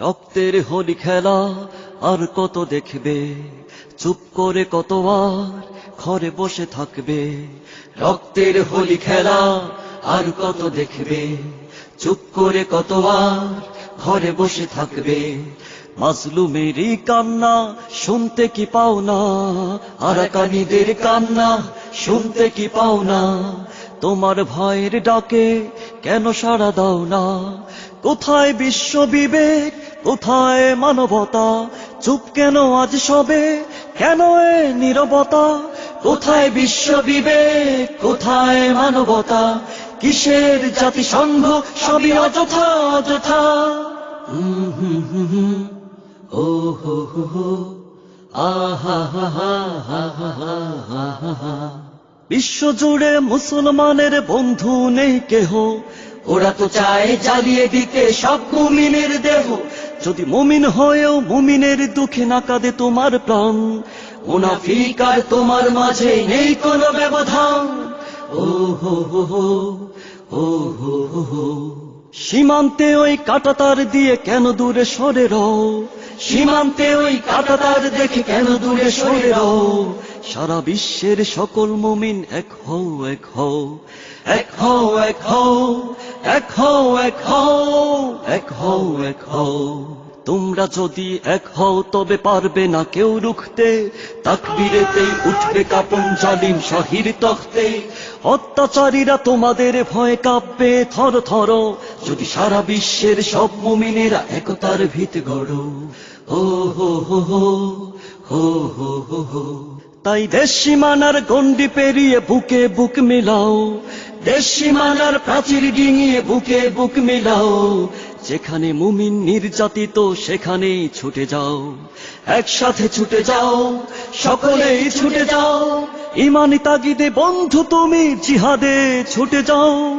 রক্তের হোলি খেলা, আর কত দেখবে? চুপ করে কত আর ঘরে বসে থাকবে? রক্তের হোলি খেলা, আর কত দেখবে? চুপ করে কত আর ঘরে বসে থাকবে? মাজলুমেরই কান্না, শুনতে কি পাও না? আরাকানীদের কান্না, শুনতে কি পাও না? তোমার ভয়ের ডাকে কেন সাড়া দাও না? কোথায় বিশ্ব বিবেক, কোথায় মানবতা? চুপ কেন আজ সবে? কেন এ নিরবতা? কোথায় বিশ্ব বিবেক, কোথায় মানবতা? কিসের জাতিসংঘ? সবই অযথা অযথা। ও, হো হো হো। আহা বিশ্ব জুড়ে মুসলমানের বন্ধু নেই কেহ। ওরা তো চায় জ্বালিয়ে দিতে সব মুমিনের দেহ। যদি মুমিন হয়েও মুমিনের দুঃখে না তোমার প্রাণ, মুনাফিক আর তোমার মাঝে নেই কোনো ব্যবধান। ও হো হো হো, ও হো হো হো। সীমান্তে ওই কাটাতার দিয়ে কেন দূরে সরে রও? সীমান্তে ওই কাটাতার দেখে কেন দূরে সরে রও? সারা বিশ্বের সকল মুমিন এক হও এক হও এক হও এক হও এক হও এক হও এক হও এক হও। তোমরা যদি এক হও, তবে পারবে না কেউ রুখতে। তাকবীরেতেই উঠবে কাপন জালিম শাহির তখতে। অত্যাচারীরা তোমাদের ভয় কাঁপবে থর থর। যদি সারা বিশ্বের সব মুমিনেরা একতার ভিত গড়ো। হো হো হো হো হো হো হো তাই দেশ সীমানার গন্ডি পেরিয়ে বুকে বুক মিলাও। দেশ সীমানার প্রাচীর ডিঙিয়ে বুকে বুক মিলাও। যেখানে মুমিন নির্যাতিত, সেখানেই ছুটে যাও। একসাথে ছুটে যাও, সকলেই ছুটে যাও। ইমানি তাগিদে বন্ধু তুমি, জিহাদে ছুটে যাও।